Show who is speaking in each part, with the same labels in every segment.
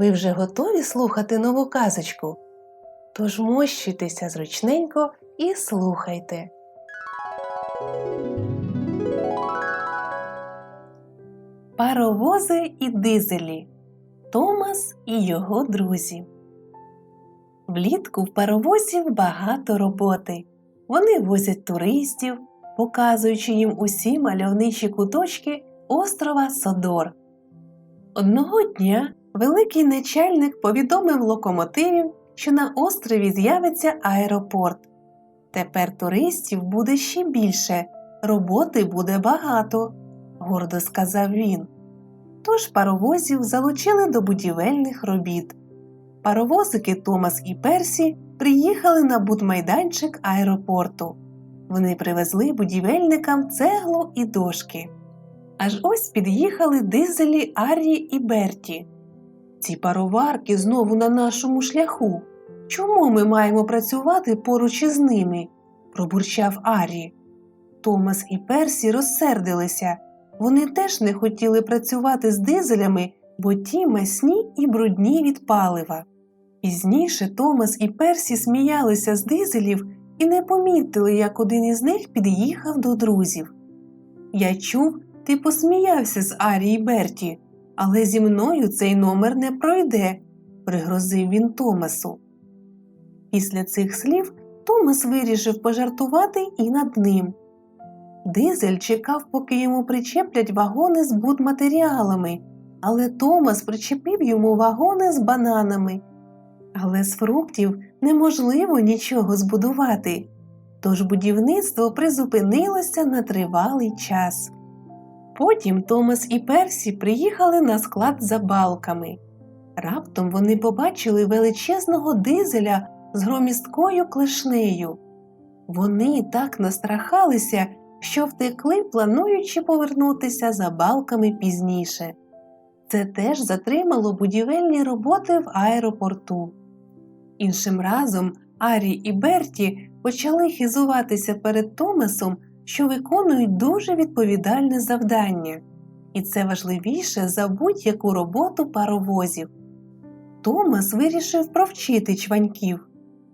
Speaker 1: Ви вже готові слухати нову казочку? Тож мощуйтеся зручненько і слухайте. Паровози і дизелі Томас і його друзі. Влітку в паровозів багато роботи. Вони возять туристів, показуючи їм усі мальовничі куточки острова Содор. Одного дня великий начальник повідомив локомотивів, що на острові з'явиться аеропорт. Тепер туристів буде ще більше, роботи буде багато, гордо сказав він. Тож паровозів залучили до будівельних робіт. Паровозики Томас і Персі приїхали на будмайданчик аеропорту. Вони привезли будівельникам цеглу і дошки. Аж ось під'їхали дизелі Аррі і Берті. Ці пароварки знову на нашому шляху. Чому ми маємо працювати поруч із ними? пробурчав Аррі. Томас і Персі розсердилися. Вони теж не хотіли працювати з дизелями, бо ті масні і брудні від палива. Пізніше Томас і Персі сміялися з дизелів і не помітили, як один із них під'їхав до друзів. Я чув, ти посміявся з Арі і Берті, але зі мною цей номер не пройде, пригрозив він Томасу. Після цих слів Томас вирішив пожартувати і над ним. Дизель чекав, поки йому причеплять вагони з будматеріалами, але Томас причепив йому вагони з бананами. Але з фруктів неможливо нічого збудувати, тож будівництво призупинилося на тривалий час. Потім Томас і Персі приїхали на склад за балками. Раптом вони побачили величезного дизеля з громісткою клешнею. Вони так настрахалися, що втекли, плануючи повернутися за балками пізніше. Це теж затримало будівельні роботи в аеропорту. Іншим разом Арі і Берті почали хизуватися перед Томасом, що виконують дуже відповідальне завдання, і це важливіше за будь-яку роботу паровозів. Томас вирішив провчити чваньків.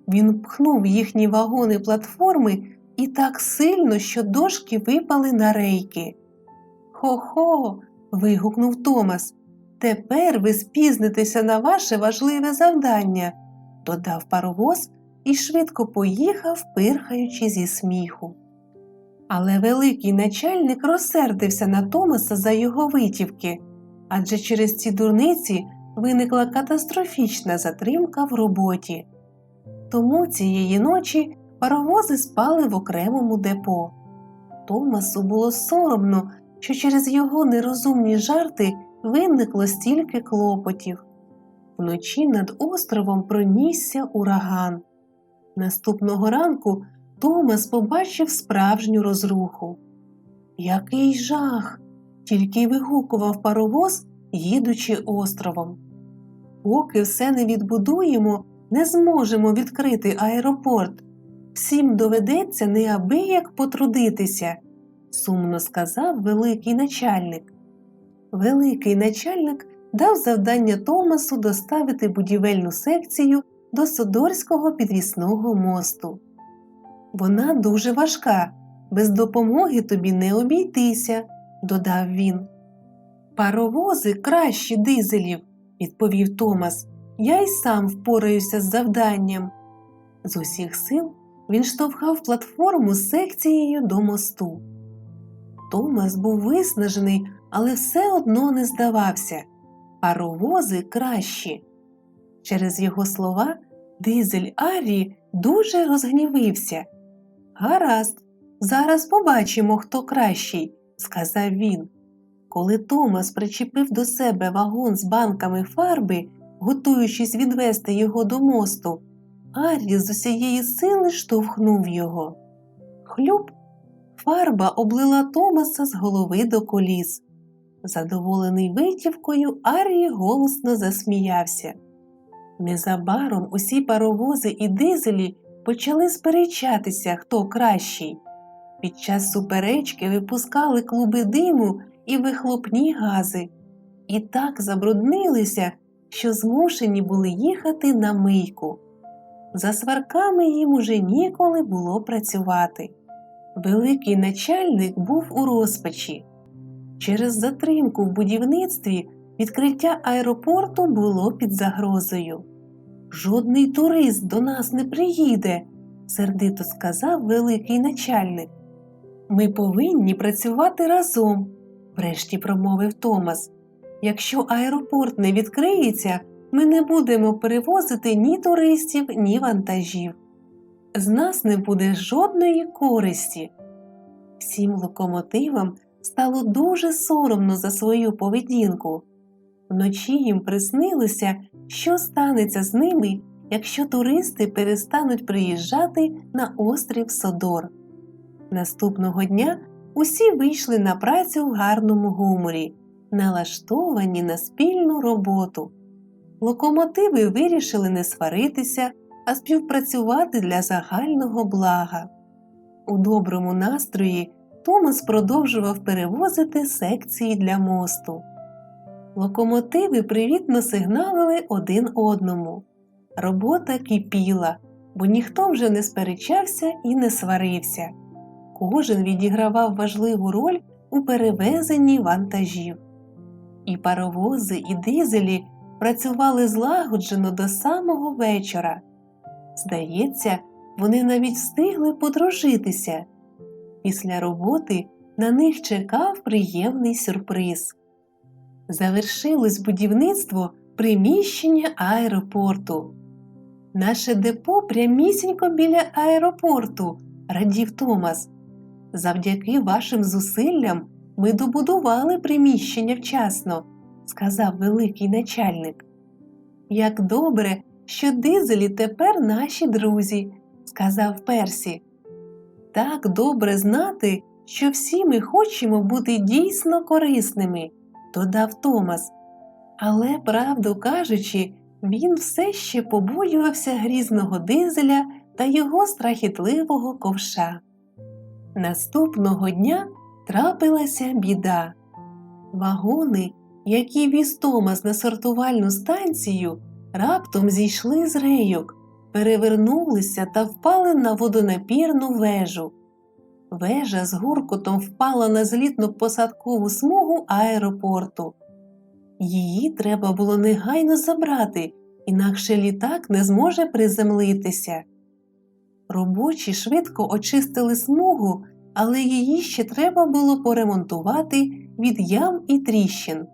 Speaker 1: Він пхнув їхні вагони платформи і так сильно, що дошки випали на рейки. Хо-хо. вигукнув Томас. Тепер ви спізнитеся на ваше важливе завдання, додав паровоз і швидко поїхав, пирхаючи зі сміху. Але великий начальник розсердився на Томаса за його витівки, адже через ці дурниці виникла катастрофічна затримка в роботі. Тому цієї ночі паровози спали в окремому депо. Томасу було соромно, що через його нерозумні жарти виникло стільки клопотів. Вночі над островом пронісся ураган. Наступного ранку Томас побачив справжню розруху. Який жах! тільки вигукував паровоз, їдучи островом. Поки все не відбудуємо, не зможемо відкрити аеропорт. Всім доведеться неабияк потрудитися, сумно сказав великий начальник. Великий начальник дав завдання Томасу доставити будівельну секцію до Содорського підвісного мосту. Вона дуже важка, без допомоги тобі не обійтися, додав він. Паровози кращі дизелів, відповів Томас. Я й сам впораюся з завданням. З усіх сил він штовхав платформу з секцією до мосту. Томас був виснажений, але все одно не здавався. Паровози кращі. Через його слова дизель Арі дуже розгнівився. Гаразд, зараз побачимо, хто кращий, сказав він. Коли Томас причепив до себе вагон з банками фарби, готуючись відвести його до мосту, Арі з усієї сили штовхнув його. Хлюб, фарба облила Томаса з голови до коліс. Задоволений витівкою, Арі голосно засміявся. Незабаром усі паровози і дизелі почали сперечатися, хто кращий. Під час суперечки випускали клуби диму і вихлопні гази, і так забруднилися, що змушені були їхати на мийку. За сварками їм уже ніколи було працювати. Великий начальник був у розпачі. Через затримку в будівництві відкриття аеропорту було під загрозою. Жодний турист до нас не приїде, сердито сказав великий начальник. Ми повинні працювати разом, врешті промовив Томас. Якщо аеропорт не відкриється, ми не будемо перевозити ні туристів, ні вантажів. З нас не буде жодної користі. Всім локомотивам стало дуже соромно за свою поведінку. Вночі їм приснилося, що станеться з ними, якщо туристи перестануть приїжджати на острів Содор. Наступного дня усі вийшли на працю в гарному гуморі, налаштовані на спільну роботу. Локомотиви вирішили не сваритися, а співпрацювати для загального блага. У доброму настрої Томас продовжував перевозити секції для мосту. Локомотиви привітно сигналили один одному. Робота кипіла, бо ніхто вже не сперечався і не сварився. Кожен відігравав важливу роль у перевезенні вантажів. І паровози, і дизелі працювали злагоджено до самого вечора. Здається, вони навіть встигли подружитися. Після роботи на них чекав приємний сюрприз. Завершилось будівництво приміщення аеропорту. Наше депо прямісінько біля аеропорту, радів Томас. Завдяки вашим зусиллям ми добудували приміщення вчасно, сказав великий начальник. Як добре, що дизелі тепер наші друзі, сказав Персі. Так добре знати, що всі ми хочемо бути дійсно корисними, додав Томас. Але, правду кажучи, він все ще побоювався грізного дизеля та його страхітливого ковша. Наступного дня трапилася біда. Вагони, які віз Томас на сортувальну станцію, раптом зійшли з рейок, перевернулися та впали на водонапірну вежу. Вежа з гуркотом впала на злітну посадкову смугу аеропорту. Її треба було негайно забрати, інакше літак не зможе приземлитися. Робочі швидко очистили смугу, але її ще треба було поремонтувати від ям і тріщин.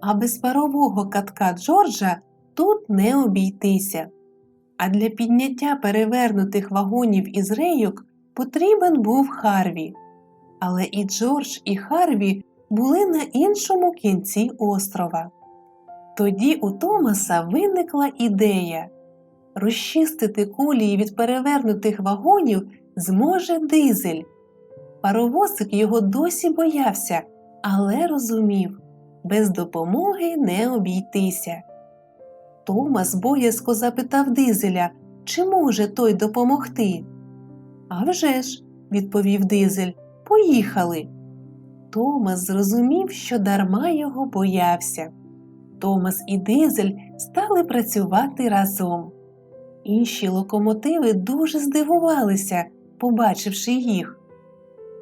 Speaker 1: А без парового катка Джорджа тут не обійтися. А для підняття перевернутих вагонів із рейок потрібен був Харві. Але і Джордж, і Харві були на іншому кінці острова. Тоді у Томаса виникла ідея розчистити колії від перевернутих вагонів зможе дизель. Паровозик його досі боявся, але розумів без допомоги не обійтися. Томас боязко запитав дизеля, чи може той допомогти. «А вже ж», – відповів дизель, поїхали. Томас зрозумів, що дарма його боявся. Томас і дизель стали працювати разом. Інші локомотиви дуже здивувалися, побачивши їх.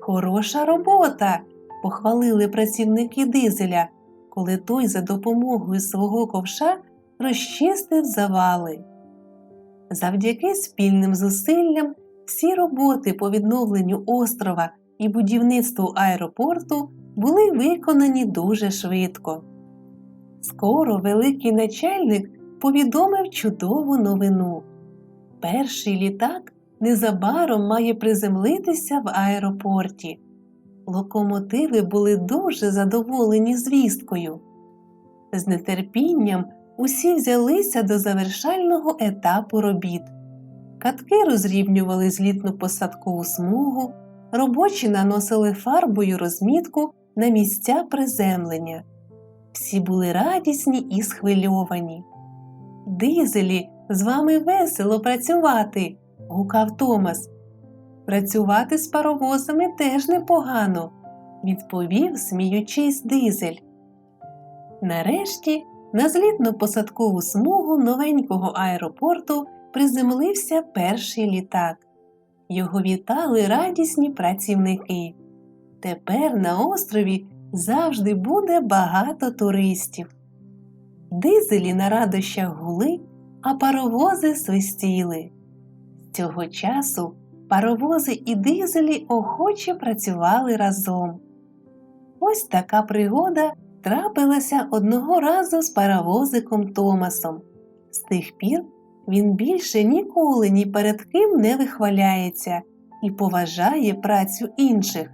Speaker 1: Хороша робота, похвалили працівники дизеля, коли той за допомогою свого ковша розчистив завали. Завдяки спільним зусиллям всі роботи по відновленню острова і будівництву аеропорту були виконані дуже швидко. Скоро великий начальник повідомив чудову новину. Перший літак незабаром має приземлитися в аеропорті. Локомотиви були дуже задоволені звісткою. З нетерпінням усі взялися до завершального етапу робіт. Катки розрівнювали злітну посадкову смугу, робочі наносили фарбою розмітку на місця приземлення. Всі були радісні і схвильовані. Дизелі, з вами весело працювати, гукав Томас. Працювати з паровозами теж непогано, відповів, сміючись, дизель. Нарешті на злітно-посадкову смугу новенького аеропорту приземлився перший літак. Його вітали радісні працівники. Тепер на острові завжди буде багато туристів. Дизелі на радощах гули, а паровози свистіли. Цього часу паровози і дизелі охоче працювали разом. Ось така пригода трапилася одного разу з паровозиком Томасом. З тих пір він більше ніколи ні перед ким не вихваляється і поважає працю інших,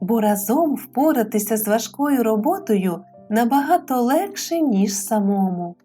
Speaker 1: бо разом впоратися з важкою роботою набагато легше, ніж самому.